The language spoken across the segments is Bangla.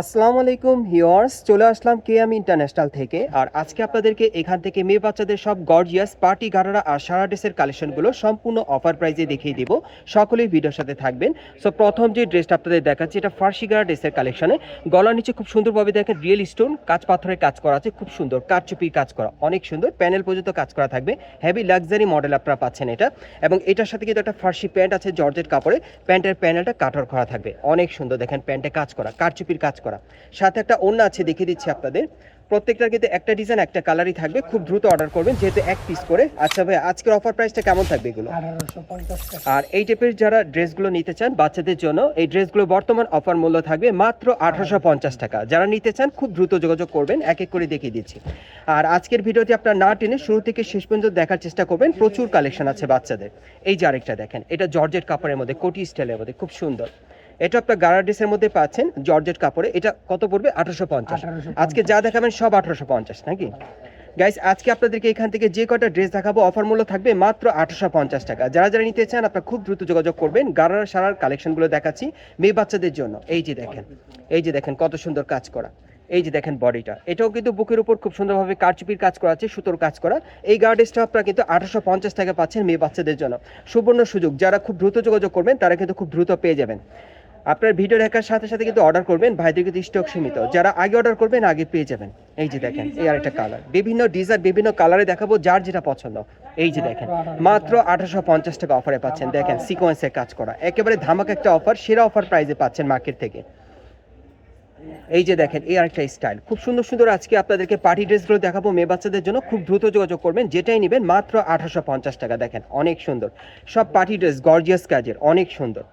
আসসালামু আলাইকুম হিওয়ার্স চলে আসলাম কেএম ইন্টারন্যাশনাল থেকে। আর আজকে আপনাদেরকে এখান থেকে মেয়ে বাচ্চাদের সব গর্জিয়াস পার্টি গারারা আর সারা ড্রেসের কালেকশনগুলো সম্পূর্ণ অফার প্রাইজে দেখিয়ে দিব। সকলেই ভিডিওর সাথে থাকবেন। সো প্রথম যে ড্রেসটা আপনাদের দেখাচ্ছি, এটা ফার্সি গারা ড্রেসের কালেকশনে। গলার নিচে খুব সুন্দরভাবে দেখেন রিয়েল স্টোন কাজ পাথরের কাজ করা আছে, খুব সুন্দর, কারচুপির কাজ করা, অনেক সুন্দর। প্যানেল পর্যন্ত কাজ করা থাকবে। হেভি লাক্সারি মডেল আপনারা পাচ্ছেন এটা। এবং এটার সাথে কিন্তু একটা ফার্সি প্যান্ট আছে, জর্জেট কাপড়ে। প্যান্টের প্যানেলটা কাঠর করা থাকবে। অনেক সুন্দর দেখেন প্যান্টে কাজ করা, কারচুপির কাজ করা। সাথে একটা অন্য আছে দেখিয়ে দিচ্ছি আপনাদের। প্রত্যেকটার কিন্তু একটা ডিজাইন একটা কালারই থাকবে। খুব দ্রুত অর্ডার করবেন যেহেতু এক পিস করে। আচ্ছা ভাই আজকের অফার প্রাইসটা কেমন থাকবে এগুলো? আর এই টাইপের যারা ড্রেসগুলো নিতে চান বাচ্চাদের জন্য এই ড্রেসগুলো বর্তমান অফার মূল্য থাকবে মাত্র আঠারোশো পঞ্চাশ টাকা। যারা নিতে চান খুব দ্রুত যোগাযোগ করবেন। এক এক করে দেখিয়ে দিচ্ছি। আর আজকের ভিডিওটি আপনার না টেনে শুরু থেকে শেষ পর্যন্ত দেখার চেষ্টা করবেন। প্রচুর কালেকশন আছে বাচ্চাদের। এই যে আরেকটা দেখেন এটা জর্জেট কাপড়ের মধ্যে কোটি স্টাইলের মধ্যে খুব সুন্দর। এটা আপনার গাড়া ড্রেসের মধ্যে পাচ্ছেন জর্জেট কাপড়ে। এটা কত পড়বে? আঠারোশো পঞ্চাশ। আজকে যা দেখাবেন সব আঠারোশো পঞ্চাশ নাকি? গাইস আজকে আপনাদেরকে এখান থেকে যে কটা ড্রেস দেখাবো অফার মূল্য থাকবে মাত্র আঠারোশো পঞ্চাশ টাকা। যারা যারা নিতে চান আপনারা খুব দ্রুত যোগাযোগ করবেন। গারার সারার কালেকশনগুলো দেখাচ্ছি মেয়ে বাচ্চাদের জন্য। এই যে দেখেন এই যে দেখেন কত সুন্দর কাজ করা। এই যে দেখেন বডিটা এটাও কিন্তু বুকের উপর খুব সুন্দরভাবে কারচুপির কাজ করা আছে সুতোর কাজ করা। এই গার্ডেসটা আপনারা কিন্তু আঠারোশো পঞ্চাশ টাকা পাচ্ছেন মেয়ে বাচ্চাদের জন্য। সুবর্ণ সুযোগ। যারা খুব দ্রুত যোগাযোগ করবেন তারা কিন্তু খুব দ্রুত পেয়ে যাবেন। আপনার ভিডিও দেখার সাথে সাথে কিন্তু অর্ডার করবেন ভাইদের কিন্তু স্টক সীমিত। যারা আগে অর্ডার করবেন, আগে পেয়ে যাবেন। এই যে দেখেন, এই আরেকটা কালার বিভিন্ন ডিজাইন বিভিন্ন কালারে দেখাবো যার যেটা পছন্দ। এই যে দেখেন, মাত্র আঠারোশো পঞ্চাশ টাকা অফারে পাচ্ছেন। দেখেন সিকোয়েন্সের কাজ করা। একেবারে ধামাক একটা অফার সেরা অফার প্রাইজে পাচ্ছেন মার্কেট থেকে। এই যে দেখেন, এই আরেকটা স্টাইল খুব সুন্দর সুন্দর আজকে আপনাদেরকে পার্টি ড্রেসগুলো দেখাবো। মেয়ে বাচ্চাদের জন্য খুব দ্রুত যোগাযোগ করবেন। যেটাই নেবেন, মাত্র আঠারোশো পঞ্চাশ টাকা। দেখেন, অনেক সুন্দর। সব পার্টি ড্রেস গর্জিয়াস কাজের, অনেক সুন্দর।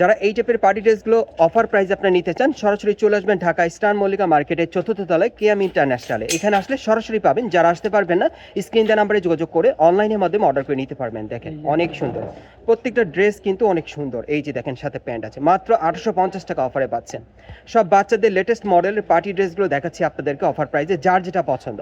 যারা এই টাইপের পার্টি ড্রেসগুলো অফার প্রাইস আপনারা নিতে চান সরাসরি চলে আসবেন ঢাকা স্টার মল্লিকা মার্কেটের চতুর্থ তলায় কেএম ইন্টারন্যাশনালে। এখানে আসলে সরাসরি পাবেন যারা আসতে পারবেন না স্ক্রিন দেওয়া নাম্বারে যোগাযোগ করে অনলাইনের মাধ্যমে অর্ডার করে নিতে পারবেন। দেখেন অনেক সুন্দর। প্রত্যেকটা ড্রেস কিন্তু অনেক সুন্দর। এই যে দেখেন সাথে প্যান্ট আছে। মাত্র আঠারোশো পঞ্চাশ টাকা অফারে পাচ্ছেন। সব বাচ্চাদের লেটেস্ট মডেলের পার্টি ড্রেসগুলো দেখাচ্ছি আপনাদেরকে অফার প্রাইসে যার যেটা পছন্দ।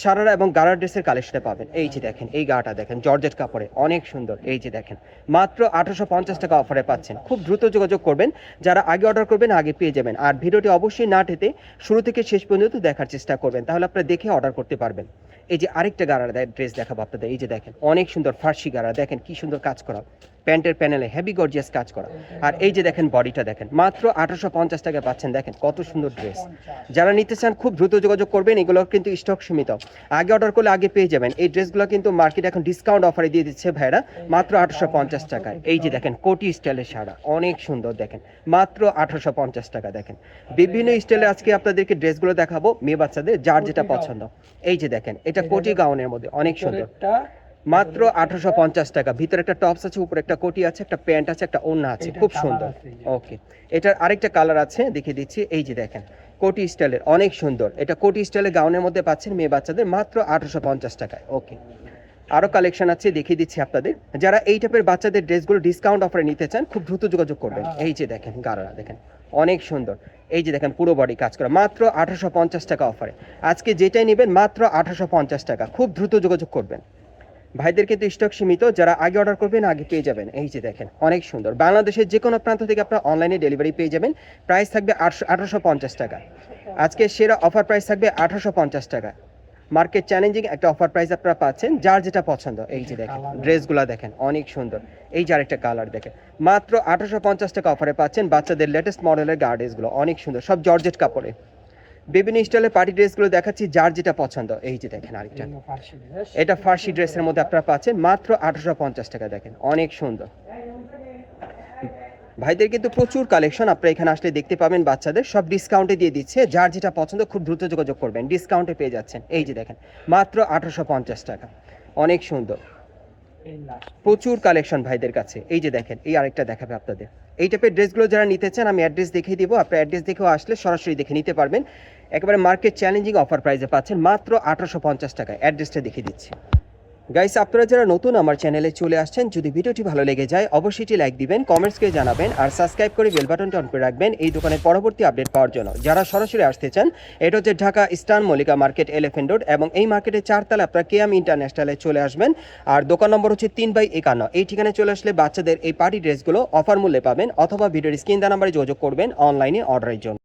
সারারা এবং গাড়া ড্রেসের কালেকশনে পাবেন। এই যে দেখেন এই গাটা দেখেন জর্জেট কাপড়ে। অনেক সুন্দর। এই যে দেখেন মাত্র আঠারোশো পঞ্চাশ টাকা অফারে পাচ্ছেন। খুব দ্রুত যোগাযোগ করবেন। যারা আগে অর্ডার করবেন, আগে পেয়ে যাবেন। আর ভিডিওটি অবশ্যই না টেতে শুরু থেকে শেষ পর্যন্ত দেখার চেষ্টা করবেন। তাহলে আপনারা দেখে অর্ডার করতে পারবেন। এই যে আরেকটা গাড়ার ড্রেস দেখাবো আপনাদের, এই যে দেখেন, অনেক সুন্দর ফার্সি গাড়া দেখেন কি সুন্দর কাজ করা, প্যান্টের প্যানেলে হেভি গর্জিয়াস কাজ করা। আর এই যে দেখেন বডিটা দেখেন, মাত্র আঠারোশো পঞ্চাশ টাকা পাচ্ছেন, দেখেন কত সুন্দর ড্রেস যারা নিতে চান, খুব দ্রুত যোগাযোগ করবেন এগুলোর কিন্তু স্টক সীমিত। আগে অর্ডার করলে আগে পেয়ে যাবেন। এই ড্রেসগুলো কিন্তু মার্কেট এখন ডিসকাউন্ট অফারে দিয়ে দিচ্ছে ভাইরা মাত্র আঠারোশো পঞ্চাশ টাকায়। এই যে দেখেন, কোটি স্টাইলের সারা অনেক সুন্দর দেখেন, মাত্র আঠারোশো পঞ্চাশ টাকা দেখেন। বিভিন্ন স্টাইলে আজকে আপনাদেরকে ড্রেসগুলো দেখাবো, মেয়ে বাচ্চাদের, যার যেটা পছন্দ। এই যে দেখেন এটা কোটি গাউনের মধ্যে অনেক সুন্দর। মাত্র আঠারোশো পঞ্চাশ টাকা ভিতরে একটা টপস আছে উপরে একটা কোটি আছে একটা প্যান্ট আছে একটা ওড়না আছে খুব সুন্দর। ওকে এটার আরেকটা কালার আছে দেখিয়ে দিচ্ছি এই যে দেখেন কোটি স্টাইলের অনেক সুন্দর। এটা কোটি স্টাইলের গাউনের মধ্যে পাচ্ছেন মেয়ে বাচ্চাদের মাত্র আঠারোশো পঞ্চাশ টাকায়। ওকে আরও কালেকশন আছে দেখিয়ে দিচ্ছি আপনাদের। যারা এই টাইপের বাচ্চাদের ড্রেসগুলো ডিসকাউন্ট অফারে নিতে চান খুব দ্রুত যোগাযোগ করবেন। এই যে দেখেন গাড়া দেখেন অনেক সুন্দর। এই যে দেখেন পুরো বডি কাজ করা মাত্র আঠারোশো পঞ্চাশ টাকা অফারে আজকে যেটাই নেবেন মাত্র আঠারোশো পঞ্চাশ টাকা। খুব দ্রুত যোগাযোগ করবেন। ভাইদের কিন্তু স্টক সীমিত যারা আগে অর্ডার করবেন আগে পেয়ে যাবেন। এই যে দেখেন অনেক সুন্দর। বাংলাদেশের যে কোনো প্রান্ত থেকে আপনারা অনলাইনে ডেলিভারি পেয়ে যাবেন। প্রাইস থাকবে আটশো আঠারোশো পঞ্চাশ টাকা। আজকে সেরা অফার প্রাইস থাকবে আঠারোশো পঞ্চাশ টাকা। মার্কেট চ্যালেঞ্জিং একটা অফার প্রাইস আপনারা পাচ্ছেন যার যেটা পছন্দ এই যে দেখেন ড্রেসগুলো দেখেন। অনেক সুন্দর। এই যার আরেকটা কালার দেখেন মাত্র আঠারোশো পঞ্চাশ টাকা অফারে পাচ্ছেন বাচ্চাদের লেটেস্ট মডেলের গার্ডেসগুলো অনেক সুন্দর সব জর্জেট কাপড়ে। বিভিন্ন স্টাইলের পার্টি ড্রেসগুলো দেখাচ্ছি যার যেটা পছন্দ এই যে দেখেন আরেকটা। এটা ফার্সি ড্রেসের মধ্যে আপনারা পাচ্ছেন মাত্র আঠারোশো পঞ্চাশ টাকা দেখেন অনেক সুন্দর। ভাইদের কিন্তু প্রচুর কালেকশন আপনারা এখানে আসলে দেখতে পাবেন বাচ্চাদের। সব ডিসকাউন্টে দিয়ে দিচ্ছে। যার যেটা পছন্দ, খুব দ্রুত যোগাযোগ করবেন। ডিসকাউন্টে পেয়ে যাচ্ছেন। এই যে দেখেন, মাত্র আঠারোশো পঞ্চাশ টাকা। অনেক সুন্দর। প্রচুর কালেকশন ভাইদের কাছে। এই যে দেখেন, এই আরেকটা দেখাবে আপনাদের। এই টাইপের ড্রেসগুলো যারা নিতে চান, আমি অ্যাড্রেস দেখিয়ে দিব। আপনার অ্যাড্রেস দেখেও আসলে সরাসরি দেখে নিতে পারবেন। একেবারে মার্কেট চ্যালেঞ্জিং অফার প্রাইসে পাচ্ছেন মাত্র আঠারোশো পঞ্চাশ টাকায়। অ্যাড্রেসটা দেখিয়ে দিচ্ছি। গাইস আপনারা যারা নতুন আমার চ্যানেলে চলে আসছেন, যদি ভিডিওটি ভালো লেগে যায়, অবশ্যই লাইক দিবেন কমেন্টসকে জানাবেন, আর সাবস্ক্রাইব করে বেল বাটনটা অন করে রাখবেন এই দোকানের পরবর্তী আপডেট পাওয়ার জন্য। যারা সরাসরি আসতে চান, এটা হচ্ছে Dhaka eastern Mallika market elephant road এবং এই মার্কেটের চারতলা আপনারা কেএম ইন্টারন্যাশনালে চলে আসবেন। আর দোকান নম্বর হচ্ছে তিন বাই একান্ন। এই ঠিকানায় চলে আসলে বাচ্চাদের এই পার্টি ড্রেসগুলো অফার মূল্যে পাবেন, অথবা ভিডিওর স্ক্রিন দা নাম্বারে যোগাযোগ করবেন অনলাইনে অর্ডারের জন্য।